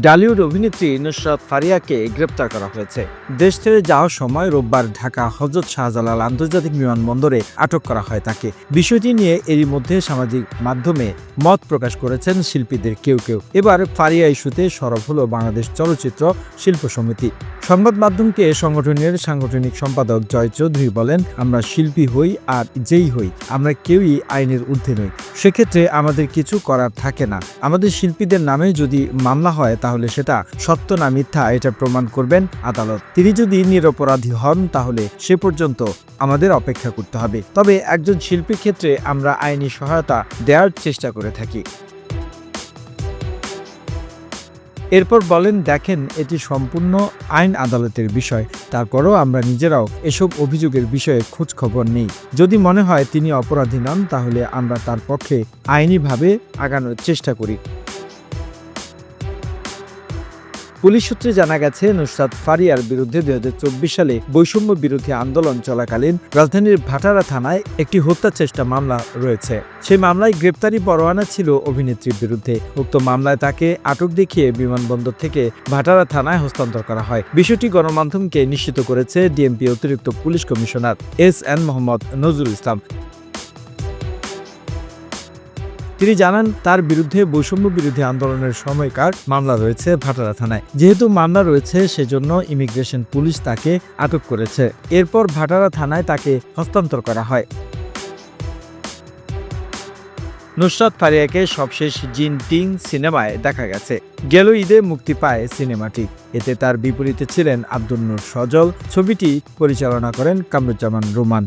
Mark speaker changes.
Speaker 1: ডালিউড অভিনেত্রী নুসরাত ফারিয়াকে গ্রেপ্তার করা হয়েছে। দেশ ছেড়ে যাওয়ার সময় রোববার ঢাকা হজরত শাহজালাল আন্তর্জাতিক বিমানবন্দরে আটক করা হয় তাকে। বিষয়টি নিয়ে এরই মধ্যে সামাজিক মাধ্যমে মত প্রকাশ করেছেন শিল্পীদের কেউ কেউ। এবার ফারিয়া ইস্যুতে সরব হলো বাংলাদেশ চলচ্চিত্র শিল্প সমিতি। সংবাদ মাধ্যমকে সংগঠনের সাংগঠনিক সম্পাদক জয় চৌধুরী বলেন, আমরা শিল্পী হই আর যেই হই, আমরা কেউই আইনের ঊর্ধ্বে নই। সেক্ষেত্রে আমাদের কিছু করার থাকে না। আমাদের শিল্পীদের নামে যদি মামলা হয় তাহলে সেটা সত্য না মিথ্যা এটা প্রমাণ করবেন আদালত। তিনি যদি নিরপরাধী হন, তাহলে সে পর্যন্ত আমাদের অপেক্ষা করতে হবে। তবে একজন শিল্পীর ক্ষেত্রে আমরা আইনি সহায়তা দেওয়ার চেষ্টা করে থাকি। এরপর বলেন, দেখেন, এটি সম্পূর্ণ আইন আদালতের বিষয়। তারপরও আমরা নিজেরাও এসব অভিযোগের বিষয়ে খোঁজ খবর নেই। যদি মনে হয় তিনি অপরাধী নন, তাহলে আমরা তার পক্ষে আইনিভাবে আগানোর চেষ্টা করি। পুলিশ সূত্রে জানা গেছে, নুসরাত ফারিয়ার বিরুদ্ধে দুই হাজার চব্বিশ সালে বৈষম্য বিরোধী আন্দোলন চলাকালীন রাজধানীর ভাটারা থানায় একটি হত্যা চেষ্টা মামলা রয়েছে। সেই মামলায় গ্রেপ্তারি পরোয়ানা ছিল অভিনেত্রীর বিরুদ্ধে। উক্ত মামলায় তাকে আটক দেখিয়ে বিমানবন্দর থেকে ভাটারা থানায় হস্তান্তর করা হয়। বিষয়টি গণমাধ্যমকে নিশ্চিত করেছে ডিএমপি অতিরিক্ত police commissioner S N Mohammad Nazrul Islam. তিনি জানান, তার বিরুদ্ধে বৈষম্য বিরোধী আন্দোলনের সময়কার মামলা রয়েছে ভাটারা থানায়। যেহেতু মামলা রয়েছে, সেজন্য ইমিগ্রেশন পুলিশ তাকে আটক করেছে। এরপর ভাটারা থানায় তাকে হস্তান্তর করা হয়। নুসরাত ফারিয়াকে সবশেষ জিন টিং সিনেমায় দেখা গেছে। গেল ঈদে মুক্তি পায় সিনেমাটি। এতে তার বিপরীতে ছিলেন আব্দুল নূর সজল। ছবিটি পরিচালনা করেন Kamruzzaman Roman.